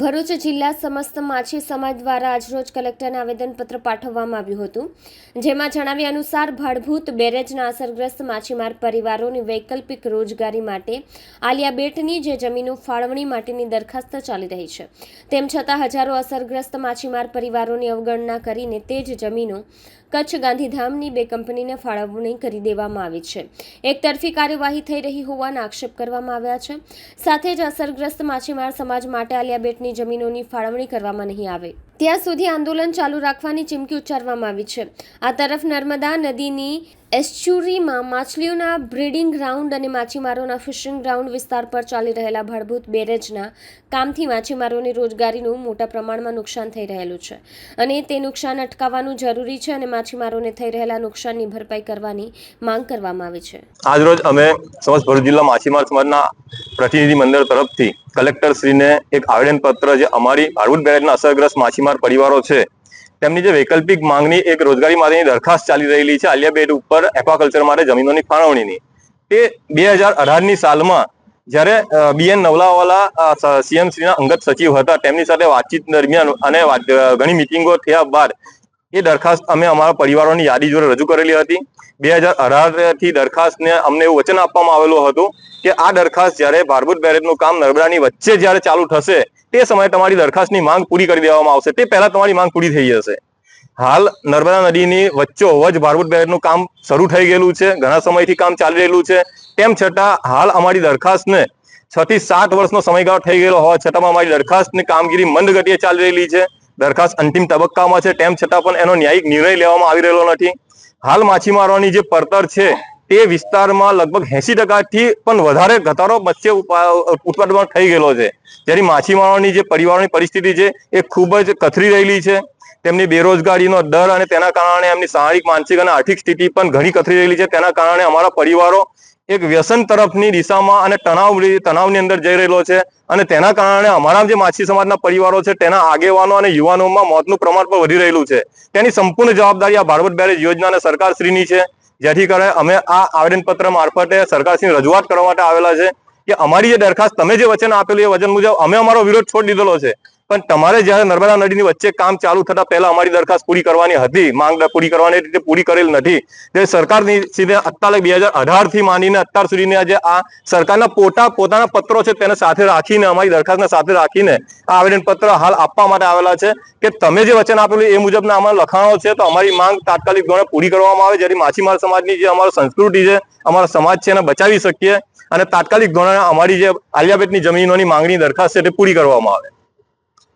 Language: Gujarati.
ભરૂચ જિલ્લા સમસ્ત માછી સમાજ દ્વારા આજરોજ કલેક્ટરને આવેદનપત્ર પાઠવવામાં આવ્યું હતું. જેમાં જણાવ્યા અનુસાર, ભાડભૂત બેરેજના અસરગ્રસ્ત માછીમાર પરિવારોની વૈકલ્પિક રોજગારી માટે આલિયા બેટની જે જમીનો ફાળવણી માટેની દરખાસ્ત ચાલી રહી છે. તેમ છતાં હજારો અસરગ્રસ્ત માછીમાર પરિવારોની અવગણના કરીને તે જ જમીનો કચ્છ ગાંધીધામની બે કંપનીને ફાળવણી કરી દેવામાં આવી છે. એકતરફી કાર્યવાહી થઈ રહી હોવાના આક્ષેપ કરવામાં આવ્યા છે. સાથે જ અસરગ્રસ્ત માછીમાર સમાજ માટે આલિયા બેટની જમીનોની ફાળવણી કરવામાં નહીં આવે. ત્યાં સુધી આંદોલન ચાલુ રાખવાની ચીમકી ઉચ્ચારવામાં આવી છે. આ તરફ નર્મદા નદીની એસ્ચ્યુરીમાં માછલીઓના બ્રીડિંગ ગ્રાઉન્ડ અને માછીમારોના ફિશિંગ ગ્રાઉન્ડ વિસ્તાર પર ચાલી રહેલા ભળભૂત બેરેજના કામથી માછીમારોની રોજગારીનું મોટા પ્રમાણમાં નુકસાન થઈ રહેલું છે. અને તે નુકસાન અટકાવવાનું જરૂરી છે અને માછીમારોને થઈ રહેલા નુકસાનની ભરપાઈ કરવાની માંગ કરવામાં આવી છે. આજરોજ અમે સમસ્ત ભરૂચ જિલ્લા માછીમાર સમાજના પ્રતિનિધિ મંડળ તરફથી કલેક્ટર શ્રીને એક આવેદનપત્ર જે અમારી ભાડભૂત બેરેજના અસરગ્રસ્ત માછીમાર પરિવારો છે, તેમની જે વૈકલ્પિક માંગણી એક રોજગારી માટેની દરખાસ્ત ચાલી રહેલી છે આલિયા બેટ ઉપર એક્વાકલ્ચર માટે જમીનોની ફાળવણીની. તે બે હજાર અઢારની સાલમાં જ્યારે બીએન નવલાવાલા સીએમસીના અંગત સચિવ હતા, તેમની સાથે વાતચીત દરમિયાન અને ઘણી મિટિંગો થયા બાદ એ દરખાસ્ત અમે અમારા પરિવારોની યાદી જોડે રજૂ કરેલી હતી. બે હજાર અઢારથી દરખાસ્તને અમને એવું વચન આપવામાં આવેલું હતું કે આ દરખાસ્ત જ્યારે ભારભૂત બેરેજનું કામ નર્મદાની વચ્ચે જ્યારે ચાલુ થશે, તે સમયે તમારી દરખાસ્તની માંગ પૂરી કરી દેવામાં આવશે. તે પહેલા તમારી માંગ પૂરી થઈ જશે. હાલ નર્મદા નદીની વચ્ચોવચ ભારભૂત બેરેજનું કામ શરૂ થઈ ગયેલું છે, ઘણા સમયથી કામ ચાલી રહેલું છે. તેમ છતાં હાલ અમારી દરખાસ્તને છ થી સાત વર્ષનો સમયગાળો થઈ ગયેલો હોવા છતાં અમારી દરખાસ્તની કામગીરી મંદ ગતિએ ચાલી રહેલી છે. દરખાસ્ત અંતિમ તબક્કામાં છે. તેમ છતાં પણ એનો ન્યાયિક નિર્ણય લેવામાં આવી રહેલો નથી. હાલ માછીમારોની જે પડતર છે, તે વિસ્તારમાં લગભગ એસી ટકાથી પણ વધારે ઘટાડો મત્સ્ય ઉત્પાદનમાં થઈ ગયેલો છે. જેની માછીમારોની જે પરિવારોની પરિસ્થિતિ છે, એ ખૂબ જ કથરી રહેલી છે. તેમની બેરોજગારીનો દર અને તેના કારણે એમની શારીરિક, માનસિક અને આર્થિક સ્થિતિ પણ ઘણી કથરી રહેલી છે. તેના કારણે અમારા પરિવારો એક વ્યસન તરફની દિશામાં અને તણાવ તણાવની અંદર જઈ રહેલો છે. અને તેના કારણે અમારા જે માછી સમાજના પરિવારો છે, તેના આગેવાનો અને યુવાનોમાં મોતનું પ્રમાણ પણ વધી રહેલું છે. તેની સંપૂર્ણ જવાબદારી આ ભારવત બેરેજ યોજના અને સરકારશ્રીની છે. જેથી કરે અમે આ આવેદનપત્ર મારફતે સરકારશ્રીની રજૂઆત કરવા માટે આવેલા છે કે અમારી જે દરખાસ્ત તમે જે વચન આપેલું એ વચન મુજબ અમે અમારો વિરોધ છોડી દીધેલો છે. પણ તમારે જ્યારે નર્મદા નદીની વચ્ચે કામ ચાલુ થતા પહેલા અમારી દરખાસ્ત પૂરી કરવાની હતી, માંગ પૂરી કરવાની રીતે પૂરી કરેલ નથી. તે સરકારની સીધે અત્યારે બે હજાર અઢારથી માંડીને અત્યાર સુધીના જે આ સરકારના પોતા પોતાના પત્રો છે તેને સાથે રાખીને, અમારી દરખાસ્તને સાથે રાખીને આ આવેદન પત્ર હાલ આપવા માટે આવેલા છે કે તમે જે વચન આપેલું એ મુજબના અમારા લખાણો છે તો અમારી માંગ તાત્કાલિક ધોરણે પૂરી કરવામાં આવે, જેથી માછીમાર સમાજની જે અમારો સંસ્કૃતિ છે, અમારો સમાજ છે એને બચાવી શકીએ અને તાત્કાલિક ધોરણે અમારી જે આલિયાબેટની જમીનોની માંગણી દરખાસ્ત છે તે પૂરી કરવામાં આવે.